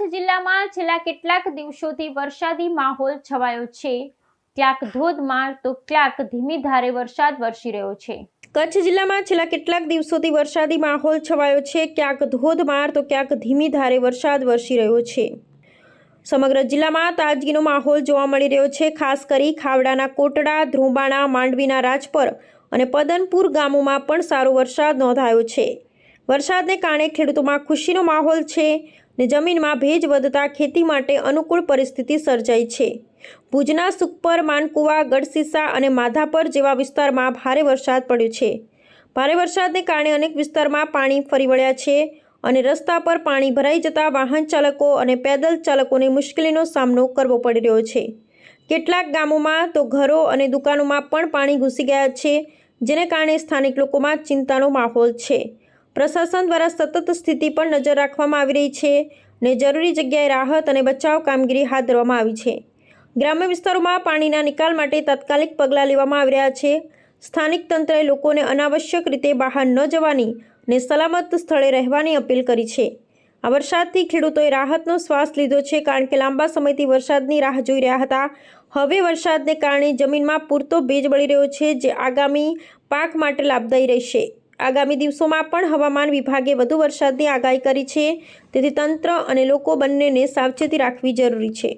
જિલ્લામાં છેલ્લા કેટલાક દિવસોથી વરસાદી માહોલ છવાયો છે. ક્યાંક ધોધમાર તો ક્યાંક ધીમી ધારે વરસાદ વરસી રહ્યો છે. કચ્છ જિલ્લામાં છેલ્લા કેટલાક દિવસોથી વરસાદી માહોલ છવાયો છે. ક્યાંક ધોધમાર તો ક્યાંક ધીમી ધારે વરસાદ વરસી રહ્યો છે. સમગ્ર જિલ્લામાં તાજગીનો માહોલ જોવા મળી રહ્યો છે. ખાસ કરી ખાવડાના કોટડા, ધ્રુબાણા, માંડવીના રાજપર અને પદનપુર ગામોમાં પણ સારો વરસાદ નોંધાયો છે. વરસાદને કારણે ખેડૂતોમાં ખુશીનો માહોલ છે. ને જમીનમાં ભેજ વધતા ખેતી માટે અનુકૂળ પરિસ્થિતિ સર્જાઈ છે. ભુજના સુખપર, માનકુવા, ગઢસીસા અને માધાપર જેવા વિસ્તારમાં ભારે વરસાદ પડ્યો છે. ભારે વરસાદને કારણે અનેક વિસ્તારમાં પાણી ફરી વળ્યા છે અને રસ્તા પર પાણી ભરાઈ જતા વાહન ચાલકો અને પેદલ ચાલકોને મુશ્કેલીનો સામનો કરવો પડી રહ્યો છે. કેટલાક ગામોમાં તો ઘરો અને દુકાનોમાં પણ પાણી ઘૂસી ગયા છે, જેને કારણે સ્થાનિક લોકોમાં ચિંતાનો માહોલ છે. પ્રશાસન દ્વારા સતત સ્થિતિ પર નજર રાખવામાં આવી રહી છે ને જરૂરી જગ્યાએ રાહત અને બચાવ કામગીરી હાથ ધરવામાં આવી છે. ગ્રામ્ય વિસ્તારોમાં પાણીના નિકાલ માટે તાત્કાલિક પગલાં લેવામાં આવી રહ્યા છે. સ્થાનિક તંત્રએ લોકોને અનાવશ્યક રીતે બહાર ન જવાની ને સલામત સ્થળે રહેવાની અપીલ કરી છે. આ વરસાદથી ખેડૂતોએ રાહતનો શ્વાસ લીધો છે કારણ કે લાંબા સમયથી વરસાદની રાહ જોઈ રહ્યા હતા. હવે વરસાદને કારણે જમીનમાં પૂરતો ભેજ મળી રહ્યો છે જે આગામી પાક માટે લાભદાયી રહેશે. આગામી દિવસોમાં પણ હવામાન વિભાગે વધુ વરસાદની આગાહી કરી છે. તેથી તંત્ર અને લોકો બંનેને સાવચેતી રાખવી જરૂરી છે.